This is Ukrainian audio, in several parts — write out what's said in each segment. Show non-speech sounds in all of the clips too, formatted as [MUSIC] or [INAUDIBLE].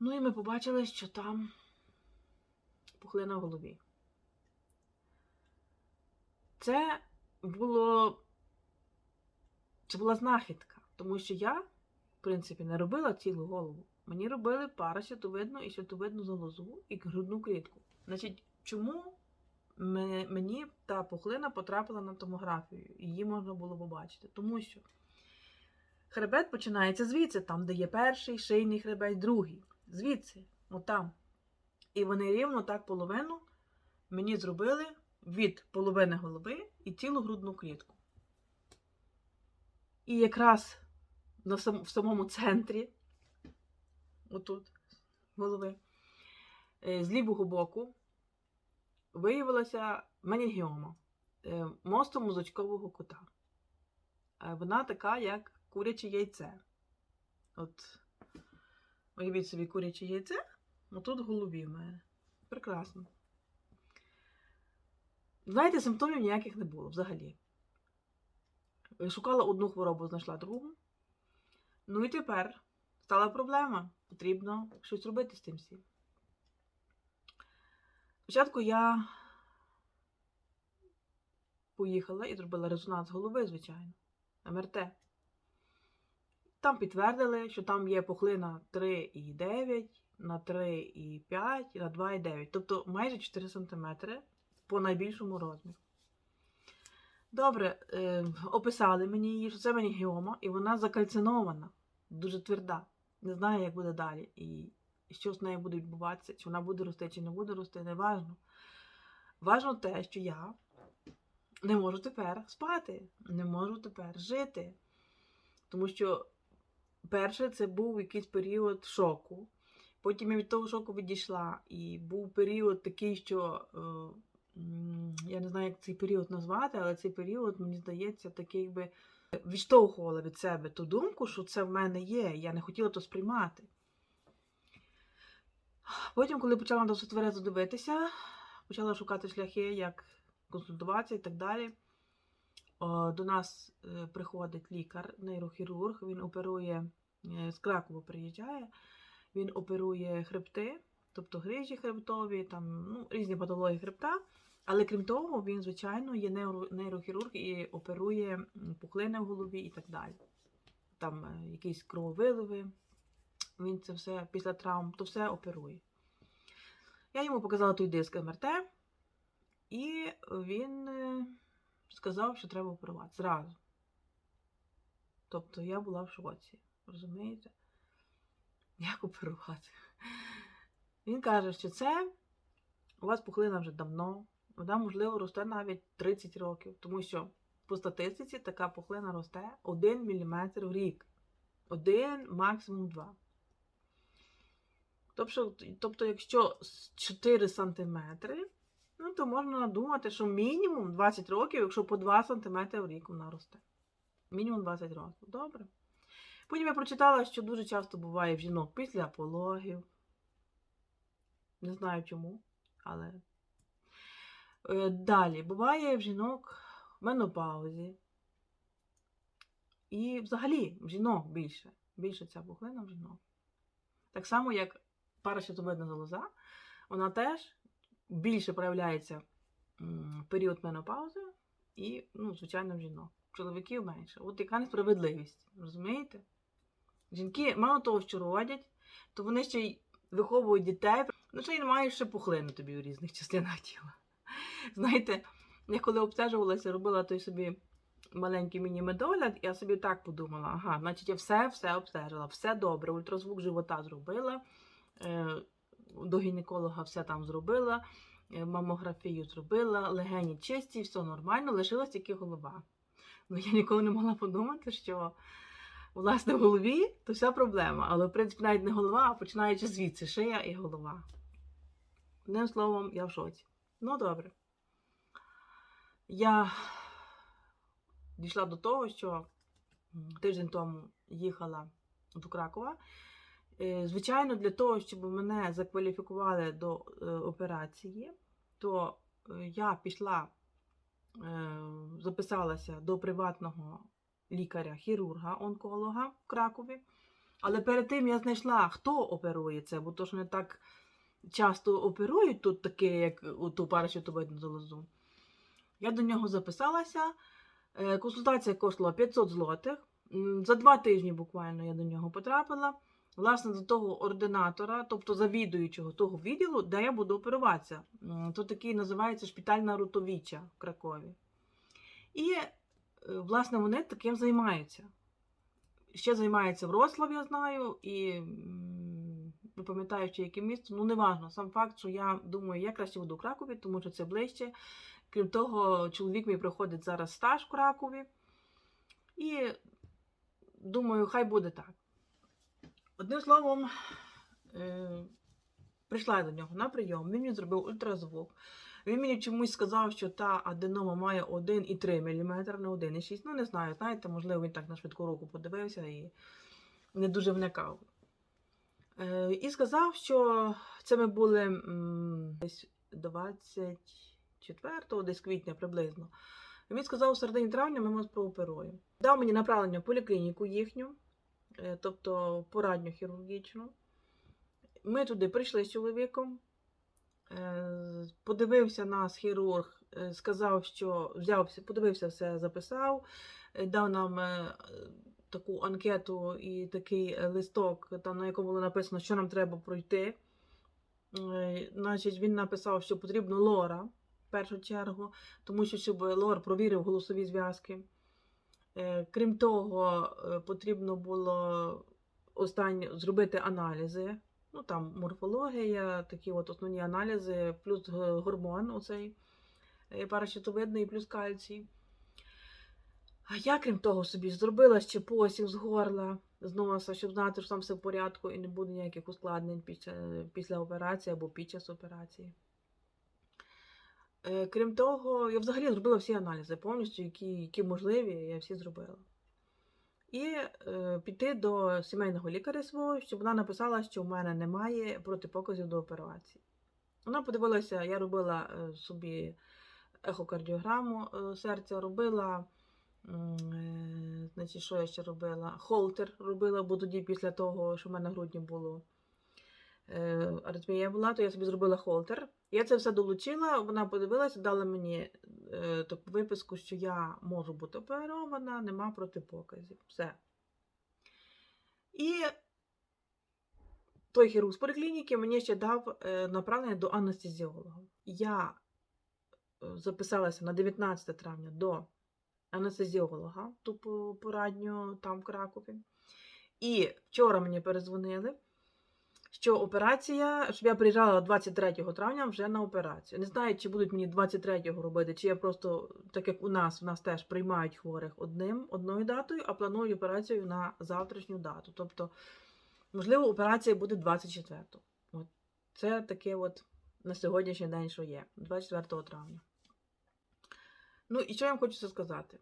Ну і ми побачили, що там пухлина в голові. Це було. Це була знахідка, тому що я, в принципі, не робила цілу голову. Мені робили парасітовидну і щитовидну залозу і грудну клітку. Значить, чому мені та пухлина потрапила на томографію? Її можна було побачити. Тому що хребет починається звідси, там, де є перший, шийний хребет, другий. Звідси, отам. І вони рівно так половину мені зробили від половини голови і цілу грудну клітку. І якраз в самому центрі, отут, голови, е, з лівого боку, виявилася менінгіома е, мосту мозочкового кута. Е, Вона така, як куряче яйце. От, уявіть собі куряче яйце, отут в голові в мене. Прекрасно. Знаєте, симптомів ніяких не було взагалі. Шукала одну хворобу, знайшла другу. Ну і тепер стала проблема. Потрібно щось робити з тим всім. Спочатку я поїхала і зробила резонанс голови, звичайно, МРТ. Там підтвердили, що там є пухлина 3,9 на 3,5 на 2,9. Тобто майже 4 см по найбільшому розміру. Добре, е, описали мені її, що це менінгіома, і вона закальцинована, дуже тверда. Не знаю, як буде далі. І що з нею буде відбуватися, чи вона буде рости, чи не буде рости, не важно. Важно те, що я не можу тепер спати, не можу тепер жити. Тому що, перше, це був якийсь період шоку. Потім я від того шоку відійшла. І був період такий, що е, я не знаю, як цей період назвати, але цей період, мені здається, такий якби відштовхувала від себе ту думку, що це в мене є. Я не хотіла то сприймати. Потім, коли почала досить тверезо дивитися, почала шукати шляхи, як консультуватися і так далі. О, До нас е, приходить лікар, нейрохірург, він оперує е, з Кракова приїжджає, він оперує хребти, тобто грижі хребтові, там, ну, різні патології хребта. Але крім того, він, звичайно, є нейрохірург і оперує пухлини в голові і так далі. Там е, якісь крововиливи, він це все після травм, то все оперує. Я йому показала той диск МРТ, і він е, сказав, що треба оперувати зразу. Тобто я була в шоці. Розумієте? Як оперувати? Він каже, що це у вас пухлина вже давно, вона, можливо, росте навіть 30 років, тому що по статистиці така пухлина росте 1 мм в рік. Один, максимум 2. Тобто, тобто якщо 4 см, ну, то можна думати, що мінімум 20 років, якщо по 2 см в рік вона росте. Мінімум 20 років. Добре. Потім я прочитала, що дуже часто буває в жінок після пологів. Не знаю чому, але. Е, Далі, буває в жінок в менопаузі. І взагалі в жінок більше. Більше ця пухлина в жінок. Так само, як паращитовидна залоза, вона теж більше проявляється період менопаузи і, ну, звичайно, жінок. Чоловіків менше. От яка несправедливість, розумієте? Жінки, мало того, що родять, то вони ще й виховують дітей, ну ще й мають ще пухлину тобі у різних частинах тіла. Знаєте, я коли обстежувалася, робила той собі маленький міні-медогляд, я собі так подумала: ага, значить, я все все обстежила, все добре, ультразвук живота зробила, е, до гінеколога все там зробила, мамографію зробила, легені чисті, все нормально, лишилась тільки голова. Ну, я ніколи не могла подумати, що власне в голові то вся проблема. Але, в принципі, навіть не голова, а починаючи звідси, шия і голова. Одним словом, я в шоці. Ну, добре. Я дійшла до того, що тиждень тому їхала до Кракова. Е, Звичайно, для того, щоб мене закваліфікували до е, операції, то е, я пішла, записалася до приватного лікаря-хірурга, онколога в Кракові. Але перед тим я знайшла, хто оперує це, бо то ж не так часто оперують тут таке, як у ту парашютовидну залозу. Я до нього записалася. Консультація коштувала 500 злотих. За два тижні буквально я до нього потрапила. Власне, до того ординатора, тобто завідуючого того відділу, де я буду оперуватися. То такий називається шпитальна рутовіча в Кракові. І, е, власне, вони таким займаються. Ще займається Вроцлав, я знаю, і не пам'ятаю, ще яке місто. Ну, неважно. Сам факт, що я думаю, я краще буду в Кракові, тому що це ближче. Крім того, чоловік мій проходить зараз стаж в Кракові. І думаю, хай буде так. Одним словом, е, прийшла я до нього на прийом, він мені зробив ультразвук. Він мені чомусь сказав, що та аденома має 1,3 мм, не 1,6 Ну, не знаю, знаєте, можливо, він так на швидку руку подивився і не дуже вникав. Е, і сказав, що це ми були десь 24 десь квітня приблизно. Він сказав, у середині травня ми вас прооперуємо. Дав мені направлення в поліклініку їхню, тобто порадню хірургічну. Ми туди прийшли з чоловіком. Е, Подивився нас хірург, е, сказав, що взявся, подивився все, записав, е, дав нам е, таку анкету і такий е, листок, на якому було написано, що нам треба пройти. Е, Значить, він написав, що потрібно лора в першу чергу, тому що щоб лор провірив голосові зв'язки. Е, Крім того, е, потрібно було останнє зробити аналізи. Ну, там морфологія, такі от основні аналізи, плюс гормон оцей е, паращитовидний, плюс кальцій. А я, крім того, собі зробила ще посів з горла, з носа, щоб знати, що там все в порядку і не буде ніяких ускладнень після, після операції або під час операції. Е, Крім того, я взагалі зробила всі аналізи повністю, які, які можливі, я всі зробила. І е, піти до сімейного лікаря свого, щоб вона написала, що в мене немає протипоказів до операції. Вона подивилася, я робила е, собі ехокардіограму е, серця, робила, е, значить, що я ще робила? Холтер робила, бо тоді після того, що в мене в грудні було аритмія була, то я собі зробила холтер. Я це все долучила, вона подивилася, дала мені е, таку виписку, що я можу бути оперована, нема протипоказів. Все. І той хірург з поліклініки мені ще дав е, направлення до анестезіолога. Я е, записалася на 19 травня до анестезіолога, тупо порадню там в Кракові. І вчора мені перезвонили, що операція, щоб я приїжджала 23 травня вже на операцію. Не знаю, чи будуть мені 23-го робити, чи я просто, так як у нас, у нас теж приймають хворих одним, одною датою, а планують операцію на завтрашню дату. Тобто, можливо, операція буде 24-го. От. Це таке от на сьогоднішній день, що є, 24 травня. Ну, і що я вам хочу сказати?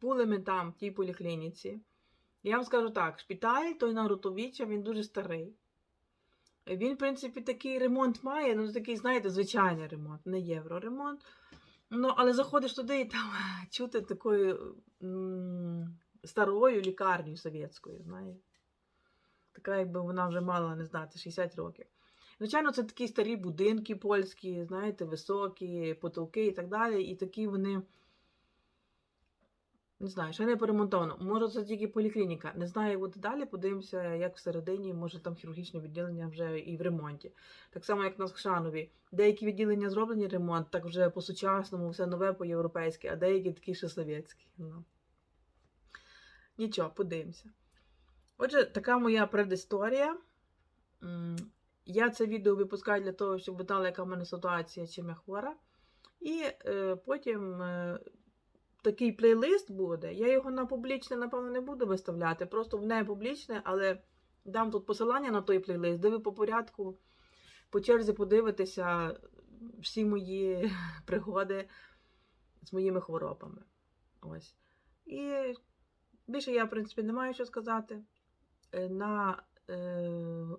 Були ми там, в тій поліклініці. Я вам скажу так: шпиталь, той на Рутовіча, він дуже старий. Він, в принципі, такий ремонт має, ну такий, знаєте, звичайний ремонт, не євроремонт. Ну, але заходиш туди і там [LAUGHS] чути такою старою лікарнею совєтською, знаєте. Така, якби вона вже мала, не знати, 60 років. Звичайно, це такі старі будинки польські, знаєте, високі, потолки і так далі. І такі вони. Не знаю, ще не поремонтовано. Може, це тільки поліклініка. Не знаю, буде далі. Подивимося, як всередині, може там хірургічне відділення вже і в ремонті. Так само, як на Хшанові. Деякі відділення зроблені ремонт, так вже по-сучасному, все нове по-європейськи, а деякі такі ще совєтські. Ну. Нічого, подивимося. Отже, така моя предісторія. Я це відео випускаю для того, щоб ви яка в мене ситуація, чим я хвора. І е, потім е, такий плейлист буде. Я його на публічне, напевно, не буду виставляти, просто в не публічне, але дам тут посилання на той плейлист, де ви по порядку, по черзі подивитеся всі мої [LAUGHS] пригоди з моїми хворобами. Ось. І більше я, в принципі, не маю що сказати. Е, На е,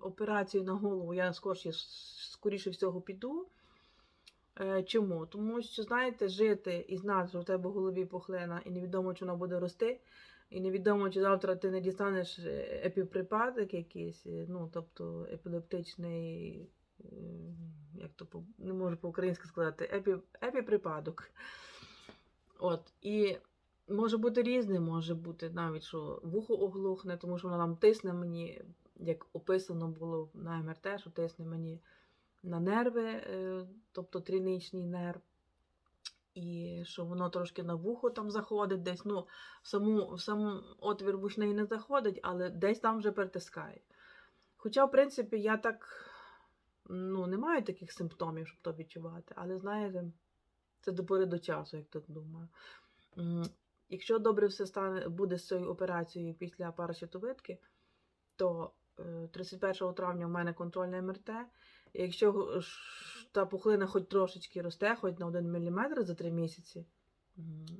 операцію на голову я скоріше, скоріше всього піду. Е, Чому? Тому що, знаєте, жити і знати, що у тебе в голові пухлина і невідомо, чи вона буде рости, І невідомо, чи завтра ти не дістанеш е, епіприпадок якийсь, е, ну, тобто епілептичний, як то не можу по-українськи сказати, епі, епіприпадок. От, і може бути різне, може бути навіть, що вухо оглухне, тому що воно нам тисне мені, як описано було на МРТ, що тисне мені на нерви, е, тобто тріничний нерв. І що воно трошки на вухо там заходить десь. Ну, в саму, в сам отвір вушний не заходить, але десь там вже перетискає. Хоча, в принципі, я так ну, не маю таких симптомів, щоб то відчувати. Але знаєте, це до пори до часу, як так думаю. Якщо добре все стане, буде з цією операцією після паращитовидки, то е, 31 травня в мене контрольне МРТ. Якщо та пухлина хоч трошечки росте, хоч на 1 мм за 3 місяці,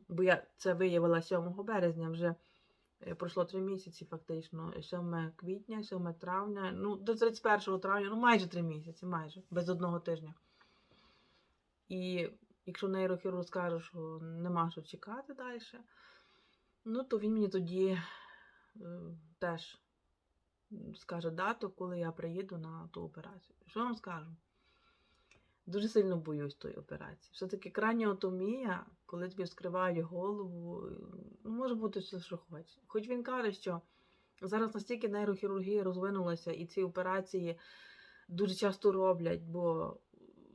бо я це виявила 7 березня, вже е, пройшло 3 місяці, фактично. 7 квітня, 7 травня, ну до 31 травня, ну майже 3 місяці, майже, без одного тижня. І якщо нейрохірург скаже, що нема що чекати далі, ну то він мені тоді е, теж скаже дату, коли я приїду на ту операцію. Що вам скажу? Дуже сильно боюсь тої операції. Все-таки краніотомія, коли тобі вскривають голову, ну, може бути все, що хоче. Хоч він каже, що зараз настільки нейрохірургія розвинулася, і ці операції дуже часто роблять, бо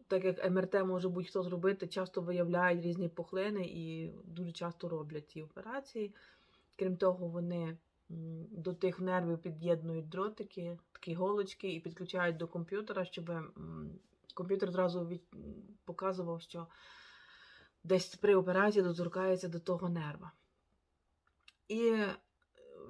так як МРТ може будь-хто зробити, часто виявляють різні пухлини і дуже часто роблять ці операції. Крім того, вони до тих нервів під'єднують дротики, такі голочки, і підключають до комп'ютера, щоб комп'ютер зразу від... показував, що десь при операції доторкається до того нерва. І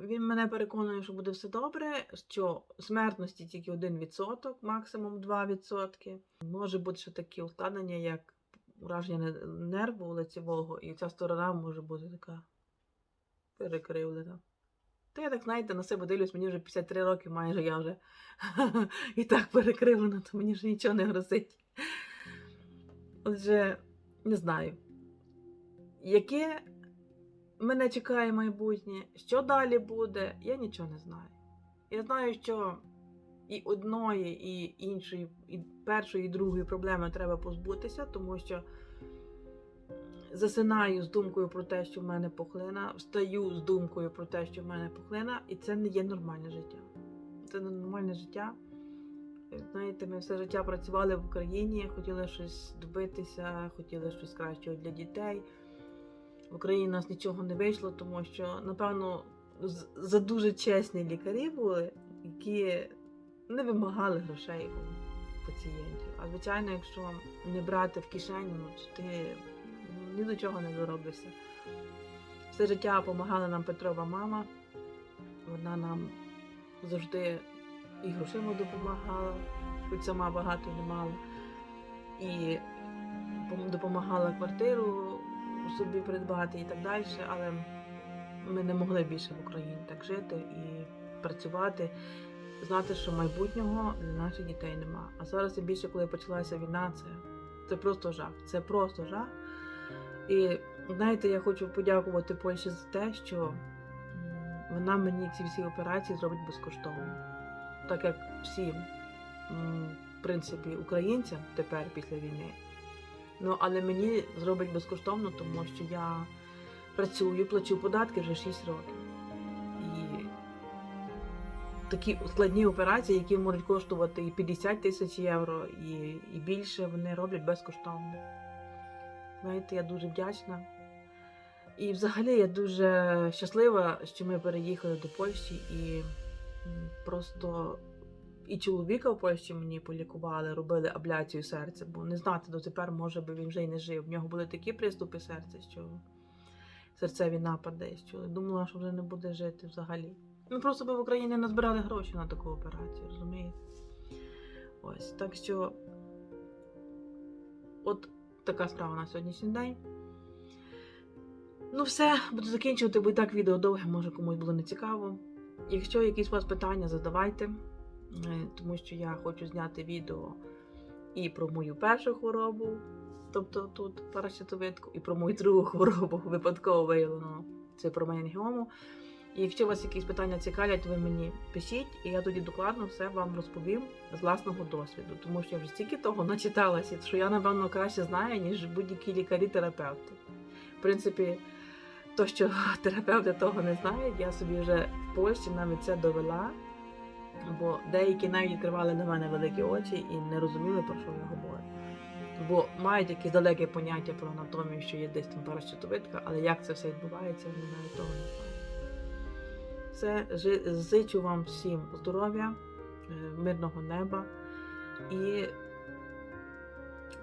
він мене переконує, що буде все добре, що смертності тільки 1%, максимум 2%. Може бути ще такі ускладнення, як ураження нерву лицевого, і ця сторона може бути така перекривлена. Та я так, знаєте, на себе дивлюсь, мені вже 53 роки майже я вже [LAUGHS] і так перекривлена, то мені вже нічого не грозить. Отже, не знаю, яке мене чекає майбутнє, що далі буде, я нічого не знаю. Я знаю, що і одної, і іншої, і першої, і другої проблеми треба позбутися, тому що засинаю з думкою про те, що в мене пухлина, встаю з думкою про те, що в мене пухлина, і це не є нормальне життя. Це не нормальне життя. Знаєте, ми все життя працювали в Україні, хотіли щось добитися, хотіли щось кращого для дітей. В Україні у нас нічого не вийшло, тому що, напевно, за дуже чесні лікарі були, які не вимагали грошей у пацієнтів. А звичайно, якщо не брати в кишеню, ну, то ти ні до чого не доробишся. Все життя допомагала нам Петрова мама. Вона нам завжди і грошима допомагала, хоч сама багато не мала. І допомагала квартиру собі придбати і так далі. Але ми не могли більше в Україні так жити і працювати, знати, що майбутнього для наших дітей нема. А зараз тим більше, коли почалася війна, це, це просто жах. Це просто жах. І знаєте, я хочу подякувати Польщі за те, що вона мені ці всі операції зробить безкоштовно. Так як всім, в принципі, українцям тепер після війни. Ну, але мені зробить безкоштовно, тому що я працюю, плачу податки вже 6 років. І такі складні операції, які можуть коштувати і 50 тисяч євро, і, і більше, вони роблять безкоштовно. Знаєте, я дуже вдячна. І взагалі я дуже щаслива, що ми переїхали до Польщі і просто і чоловіка в Польщі мені полікували, робили абляцію серця, бо не знати дотепер, може би він вже й не жив. В нього були такі приступи серця, що серцеві напади, що думала, що вже не буде жити взагалі. Ми просто би в Україні не збирали гроші на таку операцію, розумієте? Ось, так що, от така справа на сьогоднішній день. Ну, все, буду закінчувати, бо і так відео довге, може комусь було не цікаво. Якщо якісь у вас питання, задавайте, е, тому що я хочу зняти відео і про мою першу хворобу, тобто тут паращитовидку, і про мою другу хворобу випадково виявлену, це про менінгіому. І якщо вас якісь питання цікавлять, ви мені пишіть, і я тоді докладно все вам розповім з власного досвіду, тому що я вже стільки того начиталася, що я, напевно, краще знаю, ніж будь-які лікарі-терапевти. В принципі, то, що [LAUGHS] терапевти того не знають, я собі вже в Польщі навіть це довела, бо деякі навіть відкривали на мене великі очі і не розуміли, про що я говорю. Бо мають якісь далеке поняття про анатомію, що є десь там паращитовидка, але як це все відбувається, вони навіть того не знають. Все, зичу вам всім здоров'я, е, мирного неба і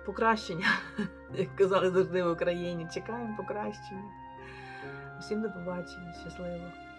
покращення, [LAUGHS] як казали завжди в Україні. Чекаємо покращення. Всім до побачення, щасливо!